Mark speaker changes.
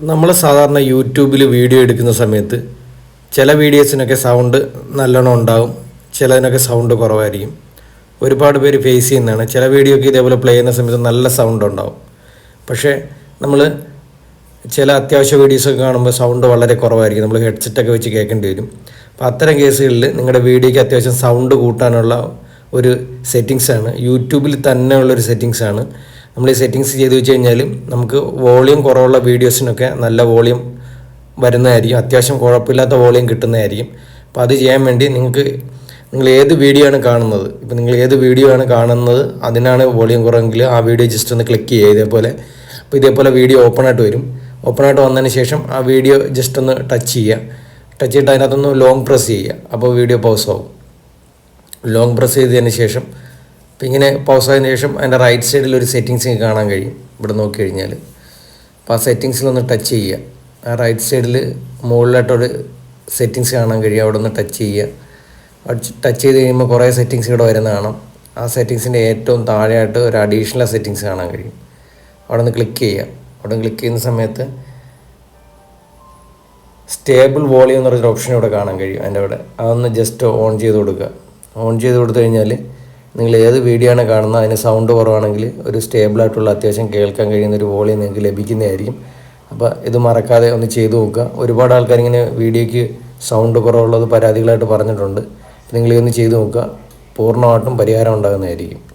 Speaker 1: നമ്മൾ സാധാരണ യൂട്യൂബിൽ വീഡിയോ എടുക്കുന്ന സമയത്ത് ചില വീഡിയോസിനൊക്കെ സൗണ്ട് നല്ലോണം ഉണ്ടാവും ചിലതിനൊക്കെ സൗണ്ട് കുറവായിരിക്കും. ഒരുപാട് പേര് ഫേസ് ചെയ്യുന്നതാണ്. ചില വീഡിയോ ഒക്കെ ഇതേപോലെ പ്ലേ ചെയ്യുന്ന സമയത്ത് നല്ല സൗണ്ട് ഉണ്ടാവും. പക്ഷേ നമ്മൾ ചില അത്യാവശ്യ വീഡിയോസൊക്കെ കാണുമ്പോൾ സൗണ്ട് വളരെ കുറവായിരിക്കും. നമ്മൾ ഹെഡ്സെറ്റൊക്കെ വെച്ച് കേൾക്കേണ്ടി വരും. അപ്പോൾ അത്തരം കേസുകളിൽ നിങ്ങളുടെ വീഡിയോയ്ക്ക് അത്യാവശ്യം സൗണ്ട് കൂട്ടാനുള്ള ഒരു സെറ്റിങ്സാണ് യൂട്യൂബിൽ തന്നെയുള്ളൊരു സെറ്റിങ്സാണ് നമ്മൾ ഈ സെറ്റിങ്സ് ചെയ്ത് വെച്ച് കഴിഞ്ഞാൽ നമുക്ക് വോളിയം കുറവുള്ള വീഡിയോസിനൊക്കെ നല്ല വോളിയം വരുന്നതായിരിക്കും. അത്യാവശ്യം കുഴപ്പമില്ലാത്ത വോളിയം കിട്ടുന്നതായിരിക്കും. അപ്പോൾ അത് ചെയ്യാൻ വേണ്ടി നിങ്ങൾക്ക് നിങ്ങൾ ഏത് വീഡിയോ ആണ് കാണുന്നത്? ഇപ്പോൾ നിങ്ങൾ ഏത് വീഡിയോ ആണ് കാണുന്നത്? അതിനാണ് വോളിയം കുറവെങ്കിൽ ആ വീഡിയോ ജസ്റ്റ് ഒന്ന് ക്ലിക്ക് ചെയ്യുക. ഇതേപോലെ അപ്പോൾ ഇതേപോലെ വീഡിയോ ഓപ്പൺ ആയിട്ട് വരും. ഓപ്പൺ ആയിട്ട് വന്നതിന് ശേഷം ആ വീഡിയോ ജസ്റ്റ് ഒന്ന് ടച്ച് ചെയ്യുക. ടച്ച് ചെയ്തിട്ട് അതിനകത്തൊന്ന് ലോങ് പ്രസ് ചെയ്യുക. അപ്പോൾ വീഡിയോ പൗസ് ആവും. ലോങ് പ്രസ് ചെയ്തതിന് ശേഷം ഇപ്പം ഇങ്ങനെ പൗസ് ആയതിനു ശേഷം അതിന്റെ റൈറ്റ് സൈഡിൽ ഒരു സെറ്റിങ്സ് കാണാൻ കഴിയും. ഇവിടെ നോക്കി കഴിഞ്ഞാൽ. അപ്പോൾ ആ സെറ്റിങ്സിലൊന്ന് ടച്ച് ചെയ്യുക. ആ റൈറ്റ് സൈഡിൽ മുകളിലായിട്ടൊരു സെറ്റിങ്സ് കാണാൻ കഴിയും. അവിടെ ഒന്ന് ടച്ച് ചെയ്യുക. ടച്ച് ചെയ്ത് കഴിയുമ്പോൾ കുറേ സെറ്റിങ്സ് ഇവിടെ വരുന്ന കാണാം. ആ സെറ്റിങ്സിന്റെ ഏറ്റവും താഴെയായിട്ട് ഒരു അഡീഷണൽ സെറ്റിങ്സ് കാണാൻ കഴിയും. അവിടെ നിന്ന് ക്ലിക്ക് ചെയ്യുക. അവിടെ ക്ലിക്ക് ചെയ്യുന്ന സമയത്ത് സ്റ്റേബിൾ വോളിയം എന്ന് പറഞ്ഞൊരു ഓപ്ഷൻ ഇവിടെ കാണാൻ കഴിയും അതിന്റെ അവിടെ. അതൊന്ന് ജസ്റ്റ് ഓൺ ചെയ്ത് കൊടുക്കുക. ഓൺ ചെയ്ത് കൊടുത്തു കഴിഞ്ഞാൽ നിങ്ങൾ ഏത് വീഡിയോ ആണ് കാണുന്നത് അതിന് സൗണ്ട് കുറവാണെങ്കിൽ ഒരു സ്റ്റേബിളായിട്ടുള്ള അത്യാവശ്യം കേൾക്കാൻ കഴിയുന്ന ഒരു വോളിയം നിങ്ങൾക്ക് ലഭിക്കുന്നതായിരിക്കും. അപ്പോൾ ഇത് മറക്കാതെ ഒന്ന് ചെയ്തു നോക്കുക. ഒരുപാട് ആൾക്കാർ ഇങ്ങനെ വീഡിയോയ്ക്ക് സൗണ്ട് കുറവുള്ളത് പരാതികളായിട്ട് പറഞ്ഞിട്ടുണ്ട്. നിങ്ങൾ ഇതൊന്ന് ചെയ്തു നോക്കുക. പൂർണമായിട്ടും പരിഹാരം ഉണ്ടാകുന്നതായിരിക്കും.